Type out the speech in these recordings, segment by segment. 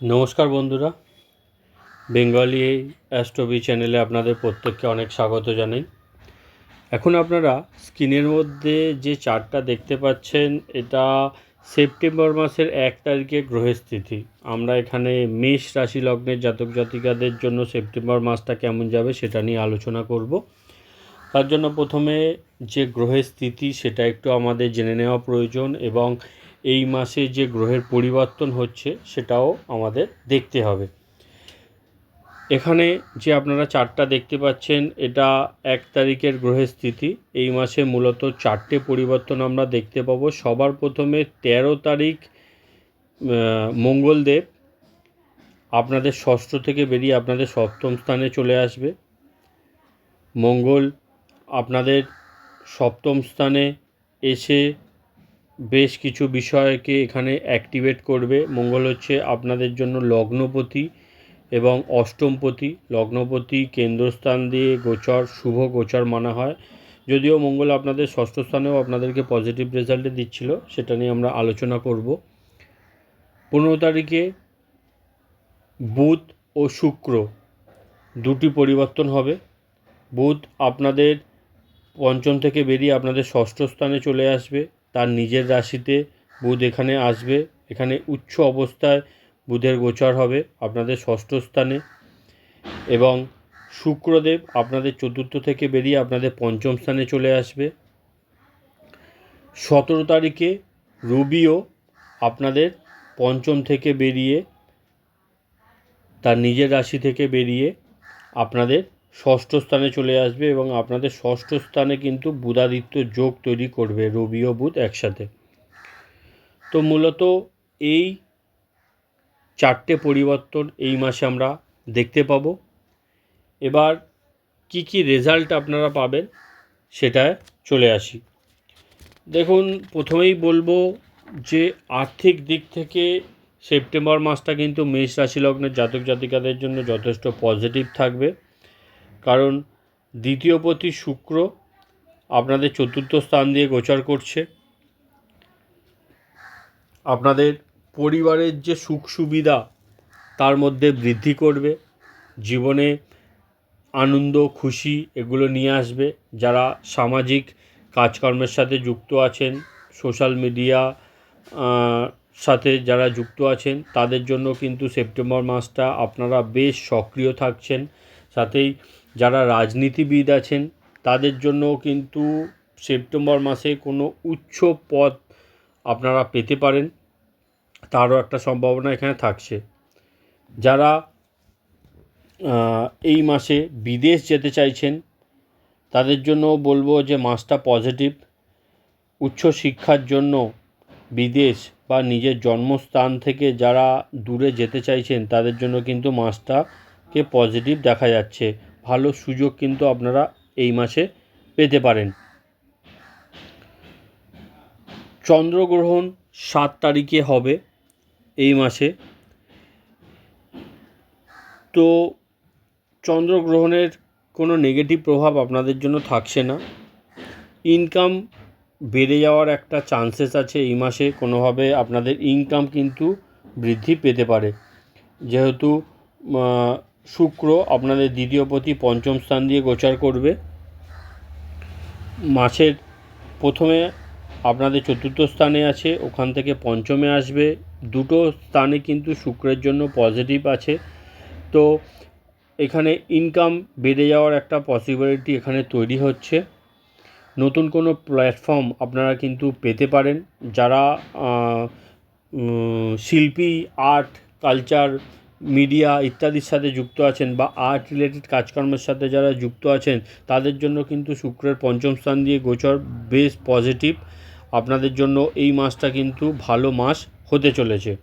নমস্কার বন্ধুরা। বেঙ্গলি অ্যাস্ট্রবি চ্যানেলে আপনাদের প্রত্যেককে অনেক স্বাগত জানাই। এখন আপনারা স্ক্রিনের মধ্যে যে চার্টটা দেখতে পাচ্ছেন, এটা সেপ্টেম্বর মাসের এক তারিখে গ্রহের স্থিতি আমরা এখানে মেষ রাশি লগ্নের জাতক জাতিকাদের জন্য সেপ্টেম্বর মাসটা কেমন যাবে সেটা নিয়ে আলোচনা করব। তার জন্য প্রথমে যে গ্রহের স্থিতি, সেটা একটু আমাদের জেনে নেওয়া প্রয়োজন এবং এই মাসে যে গ্রহের পরিবর্তন হচ্ছে সেটাও আমাদের দেখতে হবে। এখানে যে আপনারা চারটা দেখতে পাচ্ছেন, এটা এক তারিখের গ্রহের স্থিতি। এই মাসে মূলত চারটে পরিবর্তন আমরা দেখতে পাবো। সবার প্রথমে ১৩ তারিখ মঙ্গলদেব আপনাদের ষষ্ঠ থেকে বেরিয়ে আপনাদের সপ্তম স্থানে চলে আসবে। মঙ্গল আপনাদের সপ্তম স্থানে এসে বেশ কিছু বিষয়কে এখানে অ্যাক্টিভেট করবে। মঙ্গল হচ্ছে আপনাদের জন্য লগ্নপতি এবং অষ্টমপতি। লগ্নপতি কেন্দ্রস্থান দিয়ে গোচর, শুভ গোচর মানা হয়। যদিও মঙ্গল আপনাদের ষষ্ঠ স্থানেও আপনাদেরকে পজিটিভ রেজাল্টে দিচ্ছিল, সেটা নিয়ে আমরা আলোচনা করব। পনেরো তারিখে বুধ ও শুক্র দুটি পরিবর্তন হবে। বুধ আপনাদের পঞ্চম থেকে বেরিয়ে আপনাদের ষষ্ঠ স্থানে চলে আসবে। তার নিজের রাশিতে বুধ এখানে আসবে। এখানে উচ্চ অবস্থায় বুধের গোচর হবে আপনাদের ষষ্ঠ স্থানে। এবং শুক্রদেব আপনাদের চতুর্থ থেকে বেরিয়ে আপনাদের পঞ্চম স্থানে চলে আসবে। সতেরো তারিখে রবিও আপনাদের পঞ্চম থেকে বেরিয়ে তার নিজের রাশি থেকে বেরিয়ে আপনাদের ষষ্ঠ স্থানে চলে আসবে এবং আপনাদের ষষ্ঠ স্থানে কিন্তু বুধাদিত্য যোগ তৈরি করবে রবি ও বুধ একসাথে। তো মূলত এই চারটে পরিবর্তন এই মাসে আমরা দেখতে পাবো। এবার কি কি রেজাল্ট আপনারা পাবেন সেটায় চলে আসি। দেখুন, প্রথমেই বলব যে আর্থিক দিক থেকে সেপ্টেম্বর মাসটা কিন্তু মেষ রাশি লগ্নের জাতক জাতিকাদের জন্য যথেষ্ট পজিটিভ থাকবে। কারণ দ্বিতীয় পতি শুক্র আপনাদের চতুর্থ স্থান দিয়ে গোচর করছে। আপনাদের পরিবারের যে সুখ সুবিধা, তার মধ্যে বৃদ্ধি করবে। জীবনে আনন্দ, খুশি এগুলো নিয়ে আসবে। যারা সামাজিক কাজকর্মের সাথে যুক্ত আছেন, সোশ্যাল মিডিয়া সাথে যারা যুক্ত আছেন, তাদের জন্য কিন্তু সেপ্টেম্বর মাসটা আপনারা বেশ সক্রিয় থাকছেন। সাথেই যারা রাজনীতিবিদ আছেন, তাদের জন্যও কিন্তু সেপ্টেম্বর মাসে কোনো উচ্চ পদ আপনারা পেতে পারেন। তারও একটা সম্ভাবনা এখানে থাকছে। যারা এই মাসে বিদেশ যেতে চাইছেন, তাদের জন্য বলব যে মাসটা পজিটিভ। উচ্চ শিক্ষার জন্য বিদেশ বা নিজের জন্মস্থান থেকে যারা দূরে যেতে চাইছেন, তাদের জন্য কিন্তু মাসটাকে পজিটিভ দেখা যাচ্ছে। ভালো সুযোগ কিন্তু আপনারা এই মাসে পেতে পারেন। চন্দ্রগ্রহণ সাত তারিখে হবে এই মাসে। তো চন্দ্রগ্রহণের কোনো নেগেটিভ প্রভাব আপনাদের জন্য থাকছে না। ইনকাম বেড়ে যাওয়ার একটা চান্সেস আছে এই মাসে, কোনোভাবে আপনাদের ইনকাম কিন্তু বৃদ্ধি পেতে পারে। যেহেতু শুক্র আপনাদের দ্বিতীয় প্রতি পঞ্চম স্থান দিয়ে গোচার করবে। মাসের প্রথমে আপনাদের চতুর্থ স্থানে আছে, ওখান থেকে পঞ্চমে আসবে। দুটো স্থানে কিন্তু শুক্রের জন্য পজিটিভ আছে। তো এখানে ইনকাম বেড়ে যাওয়ার একটা পসিবিলিটি এখানে তৈরি হচ্ছে। নতুন কোনো প্ল্যাটফর্ম আপনারা কিন্তু পেতে পারেন। যারা শিল্পী আর্ট কালচার মিডিয়া ইত্যাদির সাথে যুক্ত আছেন বা আর্ট রিলেটেড কাজকর্মের সাথে যারা যুক্ত আছেন, তাদের জন্য কিন্তু শুক্রের পঞ্চম স্থান দিয়ে গোচর বেশ পজিটিভ আপনাদের জন্য এই মাসটা কিন্তু ভালো মাস হতে চলেছে।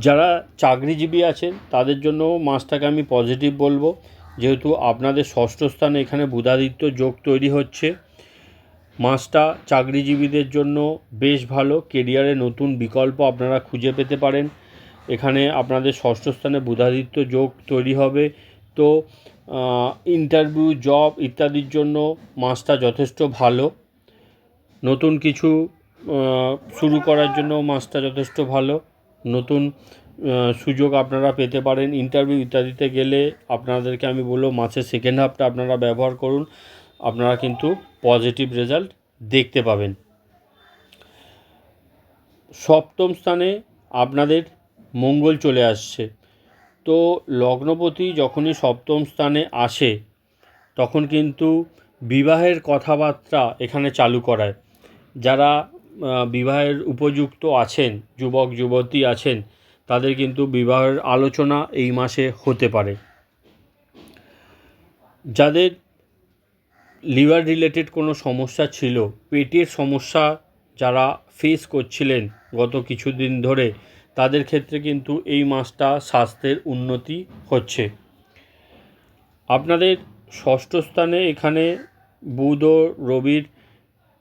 যারা চাকরিজীবী আছেন, তাদের জন্য মাসটাকে আমি পজিটিভ বলব। যেহেতু আপনাদের ষষ্ঠ স্থানে এখানে বুধাদিত্য যোগ তৈরি হচ্ছে। মাসটা চাকরিজীবীদের জন্য বেশ ভালো। কেরিয়ারে নতুন বিকল্প আপনারা খুঁজে পেতে পারেন। এখানে আপনাদের ষষ্ঠ স্থানে বুধাদিত্য যোগ তৈরি হবে। তো ইন্টারভিউ জব ইত্যাদির জন্য মাসটা যথেষ্ট ভালো। নতুন কিছু শুরু করার জন্য মাসটা যথেষ্ট ভালো। নতুন সুযোগ আপনারা পেতে পারেন ইন্টারভিউ ইত্যাদিতে গেলে। আপনাদেরকে আমি বলব, মাসের সেকেন্ড হাফটা আপনারা ব্যবহার করুন। আপনারা কিন্তু পজিটিভ রেজাল্ট দেখতে পাবেন। সপ্তম স্থানে আপনাদের মঙ্গল চলে আসছে। তো লগ্নপতি যখনই সপ্তম স্থানে আসে, তখন কিন্তু বিবাহের কথাবার্তা এখানে চালু করায়। যারা বিবাহের উপযুক্ত আছেন, যুবক, যুবতী আছেন, তাদের কিন্তু বিবাহের আলোচনা এই মাসে হতে পারে। যাদের লিভার রিলেটেড কোনো সমস্যা ছিল, পেটের সমস্যা যারা ফেস করছিলেন গত কিছুদিন ধরে তাদের ক্ষেত্রে কিন্তু এই মাসটা স্বাস্থ্যের উন্নতি হচ্ছে। আপনাদের ষষ্ঠ স্থানে এখানে বুধ ও রবির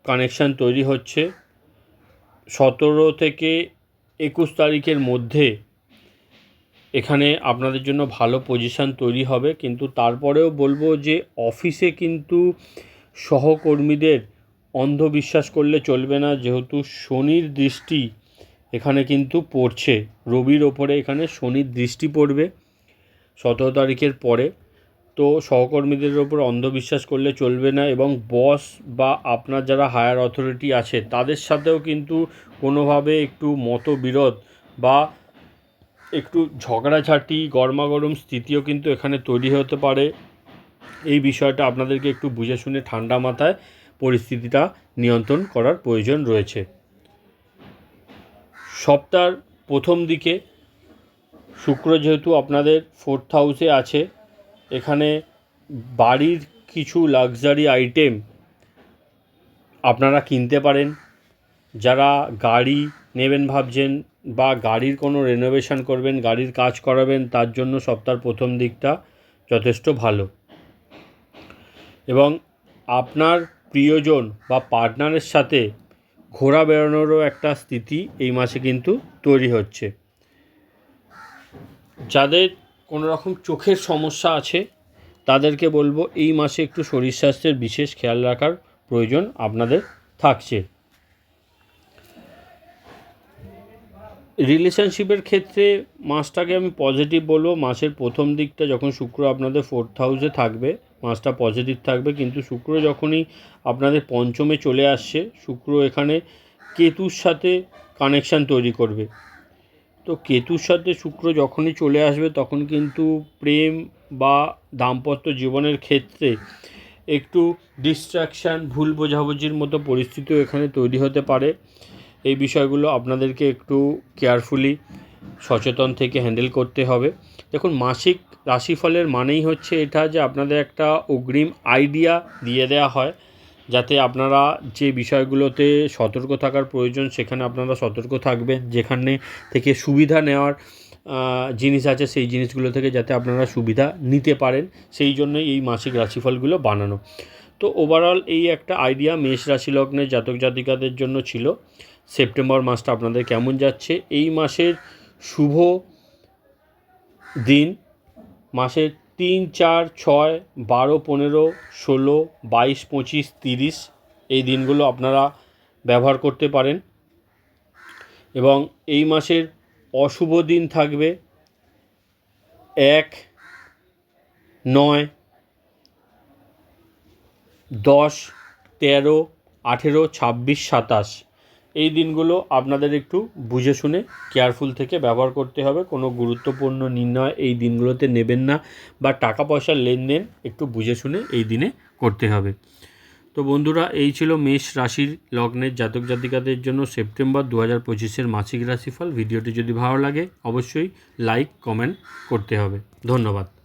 কানেকশান তৈরি হচ্ছে। সতেরো থেকে একুশ তারিখের মধ্যে এখানে আপনাদের জন্য ভালো পজিশান তৈরি হবে। কিন্তু তারপরেও বলব যে অফিসে কিন্তু সহকর্মীদের অন্ধবিশ্বাস করলে চলবে না। যেহেতু শনির দৃষ্টি এখানে কিন্তু পড়ছে। রবির ওপরে এখানে শনির দৃষ্টি পড়বে সতেরো তারিখের পরে। তো সহকর্মীদের ওপর অন্ধবিশ্বাস করলে চলবে না এবং বস বা আপনার যারা হায়ার অথরিটি আছে, তাদের সাথেও কিন্তু কোনোভাবে একটু মতবিরোধ বা একটু ঝগড়াঝাটি, গরমাগরম স্থিতিও কিন্তু এখানে তৈরি হতে পারে। এই বিষয়টা আপনাদেরকে একটু বুঝে শুনে ঠান্ডা মাথায় পরিস্থিতিটা নিয়ন্ত্রণ করার প্রয়োজন রয়েছে। সপ্তাহের প্রথম দিকে শুক্র যেহেতু আপনাদের ফোর্থ হাউসে আছে, এখানে বাড়ির কিছু লাক্সারি আইটেম আপনারা কিনতে পারেন। যারা গাড়ি নেবেন ভাবছেন বা গাড়ির কোনো রেনোভেশন করবেন, গাড়ির কাজ করাবেন, তার জন্য সপ্তাহের প্রথম দিকটা যথেষ্ট ভালো। এবং আপনার প্রিয়জন বা পার্টনারের সাথে ঘোরা বেড়ানোরও একটা স্থিতি এই মাসে কিন্তু তৈরি হচ্ছে। যাদের কোনো রকম চোখের সমস্যা আছে, তাদেরকে বলব এই মাসে একটু শরীর স্বাস্থ্যের বিশেষ খেয়াল রাখার প্রয়োজন আপনাদের থাকছে। রিলেশনশিপের ক্ষেত্রে মাসটাকে আমি পজিটিভ বলব। মাসের প্রথম দিকটা যখন শুক্র আপনাদের ফোর্থ হাউসে থাকবে মাসটা পজিটিভ থাকবে, কিন্তু শুক্র যখনই আপনাদের পঞ্চমে চলে আসছে, শুক্র এখানে কেতুর সাথে কানেকশান তৈরি করবে। তো কেতুর সাথে শুক্র যখনই চলে আসবে, তখন কিন্তু প্রেম বা দাম্পত্য জীবনের ক্ষেত্রে একটু ডিস্ট্রাকশান ভুল বোঝাবুঝির মতো পরিস্থিতিও এখানে তৈরি হতে পারে। এই বিষয়গুলো আপনাদেরকে একটু কেয়ারফুলি সচেতন থেকে হ্যান্ডেল করতে হবে। দেখুন, মাসিক রাশিফলের মানেই হচ্ছে এটা যে আপনাদের একটা অগ্রিম আইডিয়া দিয়ে দেওয়া হয়, যাতে আপনারা যে বিষয়গুলোতে সতর্ক থাকার প্রয়োজন, সেখানে আপনারা সতর্ক থাকবেন, যেখানে থেকে সুবিধা নেওয়ার জিনিস আছে, সেই জিনিসগুলো থেকে যাতে আপনারা সুবিধা নিতে পারেন, সেই জন্যই এই মাসিক রাশিফলগুলো বানানো। তো ওভারঅল এই একটা আইডিয়া মেষ রাশি লগ্নের জাতক জাতিকাদের জন্য ছিল। সেপ্টেম্বর মাসটা আপনাদের কেমন যাচ্ছে? এই মাসের শুভ দিন মাসের তিন, চার, ছয়, বারো, পনেরো, ষোলো, বাইশ, পঁচিশ, তিরিশ এই দিনগুলো আপনারা ব্যবহার করতে পারেন। এবং এই মাসের অশুভ দিন থাকবে এক, নয়, দশ, তেরো, আঠেরো, ছাব্বিশ, সাতাশ। এই দিনগুলো আপনাদের একটু বুঝে শুনে কেয়ারফুল থেকে ব্যবহার করতে হবে। কোনো গুরুত্বপূর্ণ নির্ণয় এই দিনগুলোতে নেবেন না বা টাকা পয়সার লেনদেন একটু বুঝে শুনে এই দিনে করতে হবে। তো বন্ধুরা, এই ছিল মেষ রাশির লগ্নের জাতক জাতিকাদের জন্য সেপ্টেম্বর দু হাজার পঁচিশের মাসিক রাশিফল। ভিডিওটি যদি ভালো লাগে, অবশ্যই লাইক, কমেন্ট করতে হবে। ধন্যবাদ।